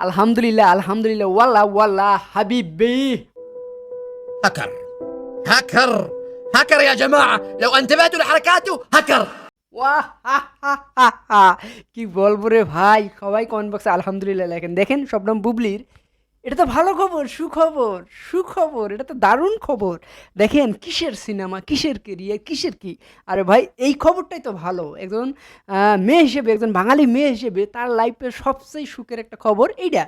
আলহামদুলিল্লাহ আলহামদুলিল্লাহ ওয়াল্লাহ ওয়াল্লাহ হাবিবি هكر هكر هكر يا جماعة لو انتبهتوا لحركاته هكر ওয়াহ হা, হা, হা, হা। কি বলবো রে ভাই সবাই কমেন্ট বক্সে আলহামদুলিল্লাহ লেখেন দেখেন শবনম বুবলির এটা তো ভালো খবর, সুখবর সুখবর, এটা তো দারুণ খবর। দেখেন কিসের সিনেমা, কিসের কেরিয়ার কিসের কি? আরে ভাই, এই খবরটাই তো ভালো। একজন মেয়ে হিসেবে, একজন বাঙালি মেয়ে হিসেবে তার লাইফের সবচেয়ে সুখের একটা খবর এইটা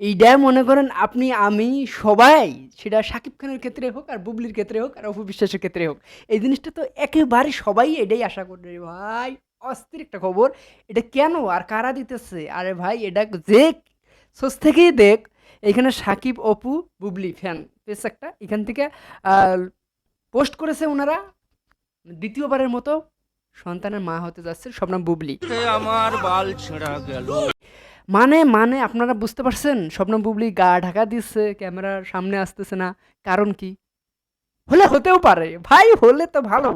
এইটা মনে করেন আপনি, আমি সবাই, সেটা শাকিব খানের ক্ষেত্রে হোক আর বুবলির ক্ষেত্রে হোক আর অপু বিশ্বাসের ক্ষেত্রে হোক, এই জিনিসটা তো একেবারে সবাই এটাই আশা করে ভাই। অস্থির একটা খবর। এটা কেন? আর কারা দিতেছে? আরে ভাই, এটা যে সোর্স থেকেই দেখ এখানে সাকিব অপু বুবলি ফ্যান পেস একটা। এখান থেকে পোস্ট করেছে ওনারা দ্বিতীয়বারের মতো সন্তানের মা হতে যাচ্ছে স্বপ্ন বুবলি। আমার বাল ছেঁড়া গেল। মানে মানে আপনারা বুঝতে পারছেন? স্বপ্ন বুবলি গা ঢাকা দিচ্ছে ক্যামেরার সামনে আসতেছে না। কারণ কি? হলে হতেও পারে। ভাই হলে তো ভালো।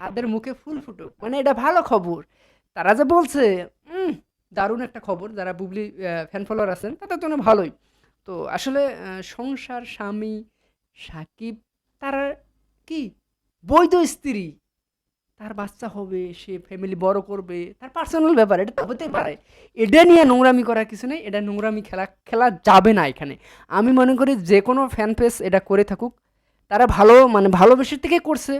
তাদের মুখে ফুল ফুটুক। মানে এটা ভালো খবর। তারা যে বলছে দারুণ একটা খবর। যারা বুবলি ফ্যান ফলোয়ার আছেন তাদের জন্য ভালোই। তো আসলে সংসার, স্বামী, সাকিব, তারা কি? বৈধ স্ত্রী। তার বাচ্চা হবে, সে ফ্যামিলি বড় করবে। তার পার্সোনাল ব্যাপার, এটা তো হতে পারে। এটা নিয়ে নোংরামি করার কিছু নেই, এটা নোংরামি খেলা খেলা যাবে না এখানে। আমি মনে করি যে কোনো ফ্যান পেজ এটা করে থাকুক। তারা ভালো মানে ভালোবাসার থেকে করছে।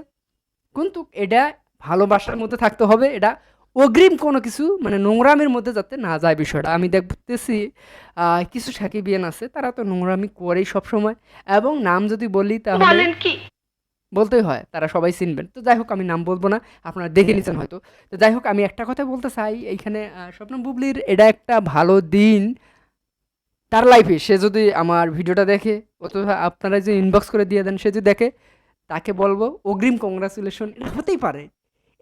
কিন্তু এটা ভালোবাসার মধ্যে থাকতে হবে, এটা অগ্রিম কোনো কিছু মানে নোংরামির মধ্যে যাতে না যায় বিষয়টা। আমি দেখতেছি কিছু সাকিবিয়ান আছে তারা তো নোংরামি করেই সবসময়। এবং নাম যদি বলি তাহলে বলতেই হয় তারা সবাই চিনবেন। তো যাই হোক আমি নাম বলব না আপনারা দেখে নিচ্ছেন হয়তো। তো যাই হোক আমি একটা কথা বলতে চাই এইখানে আহ, স্বপ্ন বুবলির এটা একটা ভালো দিন। তার লাইফে সে যদি আমার ভিডিওটা দেখে অথবা আপনারা যে ইনবক্স করে দিয়ে দেন সে যদি দেখে তাকে বলব অগ্রিম কংগ্রাচুলেশন এটা হতেই পারে।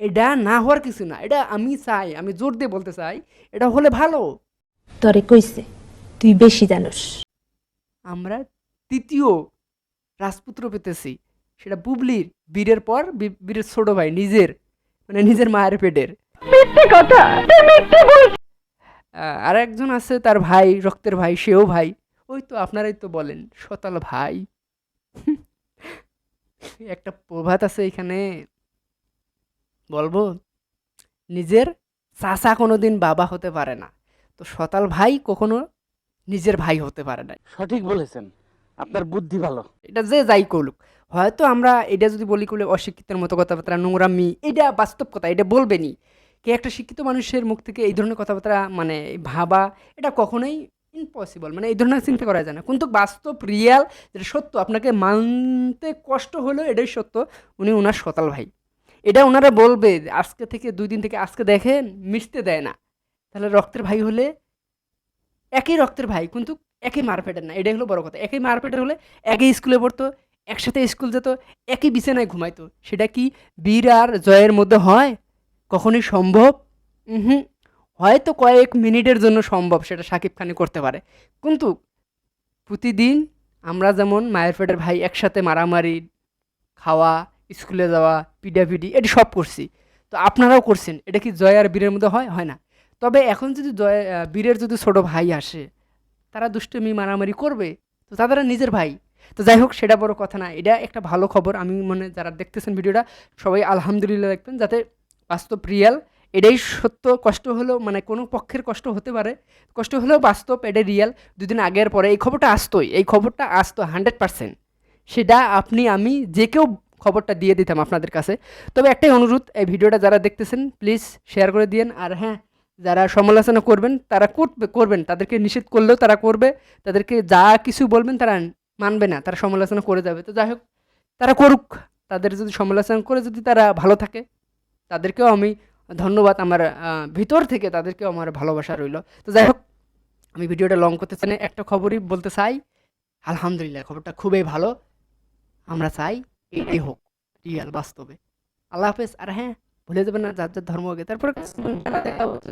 এটা না হওয়ার কিছু না এটা আমি চাই আমি জোর দিয়ে বলতে চাই এটা হলে ভালো। তরে কইছে তুই বেশি জানোস। আমরা তৃতীয় রাজপুত্র পেতেছি সেটা বুবলির বীরের পর বীরের ছোট ভাই নিজের মানে নিজের মায়ের পেটের। আর একজন আছে তার ভাই রক্তের ভাই সেও ভাই ওই তো আপনারাই তো বলেন সতাল ভাই। একটা প্রভাত আছে এখানে। বলব নিজের চাচা কোনো দিন বাবা হতে পারে না। তো সতাল ভাই কখনো নিজের ভাই হতে পারে না সঠিক বলেছেন। আপনার বুদ্ধি ভালো। এটা যে যাই করুক হয়তো আমরা এটা যদি বলি করলে অশিক্ষিতের মতো কথাবার্তা নোংরামি এটা বাস্তব কথা এটা বলবেনি কে একটা শিক্ষিত মানুষের মুখ থেকে এই ধরনের কথাবার্তা মানে ভাবা এটা কখনোই ইম্পসিবল মানে এই ধরনের চিন্তা করা যায় না। কিন্তু বাস্তব রিয়াল যেটা সত্য আপনাকে মানতে কষ্ট হলেও এটাই সত্য উনি ওনার সতাল ভাই। এটা ওনারা বলবে, আজকে থেকে দুই দিন থেকে আজকে দেখেন, মিশতে দেয় না। তাহলে রক্তের ভাই হলে একই রক্তের ভাই, কিন্তু একই মারপেটের না, এটাই হলো বড় কথা। একই মারপেটের হলে একই স্কুলে পড়তো, একসাথে স্কুল যেত, একই বিছানায় ঘুমাইতো। সেটা কি বীর আর জয়ের মধ্যে হয়? কখনই সম্ভব? হুম হয়তো কয়েক মিনিটের জন্য সম্ভব, সেটা সাকিব খানে করতে পারে। কিন্তু প্রতিদিন আমরা যেমন মায়ের পেটের ভাই একসাথে মারামারি, খাওয়া স্কুলে যাওয়া পিডাপিডি এটি সব করছি। তো আপনারাও করছেন, এটা কি জয় আর বীরের মধ্যে হয়? হয় না। তবে এখন যদি জয় বীরের যদি ছোট ভাই আসে, তারা দুষ্টমি, মারামারি করবে, তো তাদের নিজের ভাই। তো যাই হোক, সেটা বড় কথা না, এটা একটা ভালো খবর। আমি মনে, যারা দেখতেছেন ভিডিওটা, সবাই আলহামদুলিল্লাহ দেখবেন, যাতে বাস্তব রিয়াল এটাই সত্য। কষ্ট হলেও মানে কোনো পক্ষের কষ্ট হতে পারে। কষ্ট হলেও বাস্তব, এটাই রিয়াল দুদিন আগের পরে এই খবরটা আসতোই, এই খবরটা আসতো হান্ড্রেড পার্সেন্ট সেটা আপনি, আমি, যে কেউ খবরটা দিয়ে দিতাম আপনাদের কাছে। তবে একটাই অনুরোধ, এই ভিডিওটা যারা দেখতেছেন প্লিজ শেয়ার করে দিয়েন। আর হ্যাঁ যারা সমালোচনা করবেন, তারা করবে করবেন। তাদেরকে নিষেধ করলেও তারা করবে। তাদেরকে যা কিছু বলবেন, তারা মানবে না। তারা সমালোচনা করে যাবে। তো যাই হোক, তারা করুক। তাদের যদি সমালোচনা করে যদি তারা ভালো থাকে, তাদেরকেও আমি ধন্যবাদ। আমার ভিতর থেকে তাদেরকেও আমার ভালোবাসা রইল। তো যাই হোক, আমি ভিডিওটা লং করতে চাই একটা খবরই বলতে চাই, আলহামদুলিল্লাহ, খবরটা খুবই ভালো। আমরা চাই এটাই হোক রিয়াল বাস্তবে আল্লাহ হাফেজ, আর হ্যাঁ ভুলে যাবেন না, যার যার ধর্ম আগে তারপরে দেখা হচ্ছে।